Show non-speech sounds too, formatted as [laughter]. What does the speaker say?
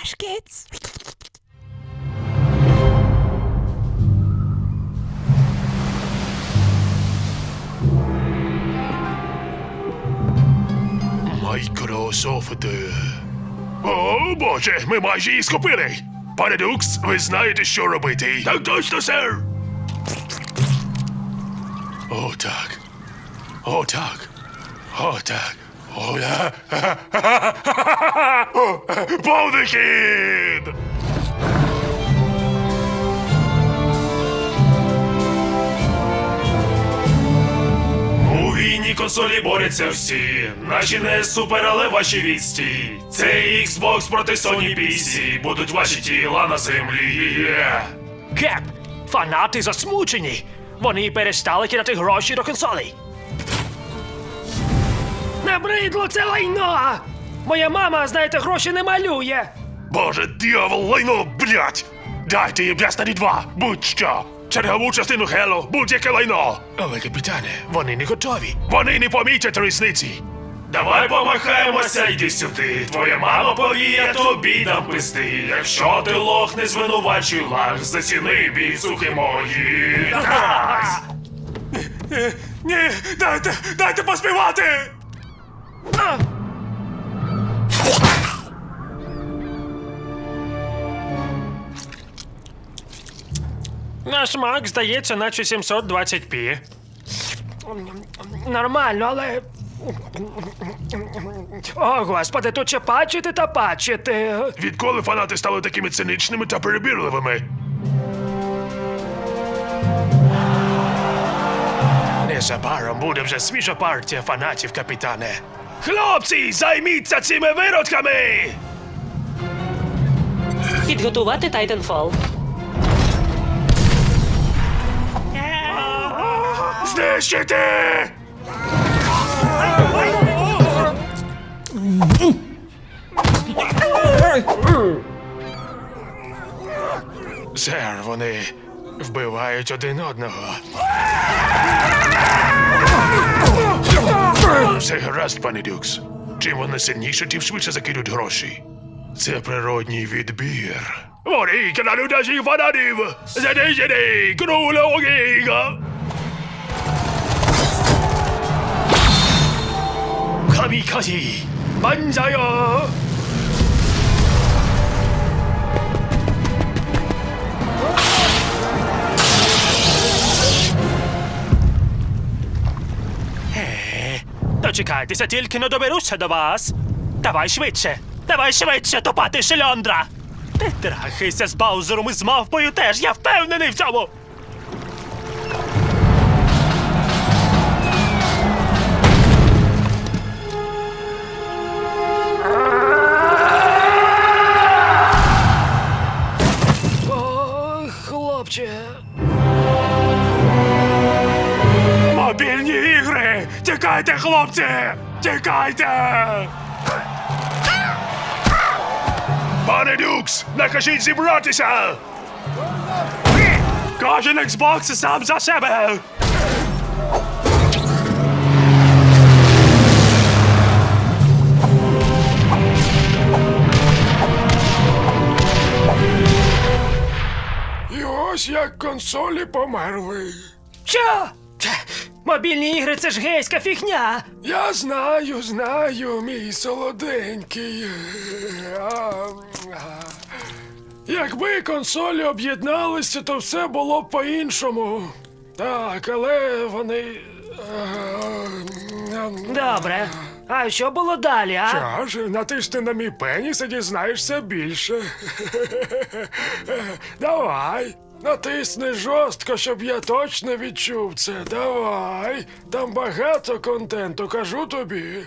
Hush, kids. Майкрософт. О, боже, ми майже її схопили. Пане Дукс, ви знаєте, що робити. Так точно, сер. О, так. О, так. О, так. Повний [laughs] хід! У війні консолі борються всі. Наші не супер, але ваші відстій. Це Xbox проти Sony PC. Будуть ваші тіла на землі. Кеп, фанати засмучені. Вони перестали кидати гроші до консолей. Набридло це лайно! Моя мама, знаєте, гроші не малює. Боже, дьявол, лайно, блять! Дайте їм Destiny 2, будь-що! Чергову частину Хело, будь-яке лайно! Але, капітане, вони не готові. Вони не помітять різниці. Давай помахаємося, йди сюди. Твоя мама повіє, тобі дам пизди. Якщо ти лох, не звинувачуй лах, заціни біцухи мої. Ні, дайте, дайте поспівати! Наш мак здається, наче 720p. Нормально, але. О, господи, тут ще пачити та пачити. Відколи фанати стали такими циничними та перебірливими? Незабаром буде вже свіжа партія фанатів, капітане. Хлопці, займіться цими виродками! Підготувати Titanfall. Знищити! Сер, вони вбивають один одного. Все гаразд, пане Дюкс. Чим вони сильніші, тим швидше закидуть гроші. Це природній відбір. Вони каналю наших фанатів! Занижений! Крулогіга! Каміказі! Банзайо! Дочекайтеся, тільки не доберуся до вас. Давай швидше, давай швидше, топати шльондра. Ти трахайся з Баузером і з мавпою теж, я впевнений в цьому. О, хлопче. Мобільні ігри! Тікайте, хлопці! Тікайте! Пане Дюкс, накажіть зібратися! Кожен Xbox сам за себе! І ось як консолі померли. Що? Мобільні ігри це ж гейська фігня. Я знаю, знаю, мій солоденький. А, а. Якби консолі об'єдналися, то все було б по-іншому. Так, але вони. а, Добре. А що було далі, а? Що ж, натисни на мій пеніс і дізнаєшся більше. [laughs] Давай. Натисни жорстко, щоб я точно відчув це. Давай. Там багато контенту, кажу тобі.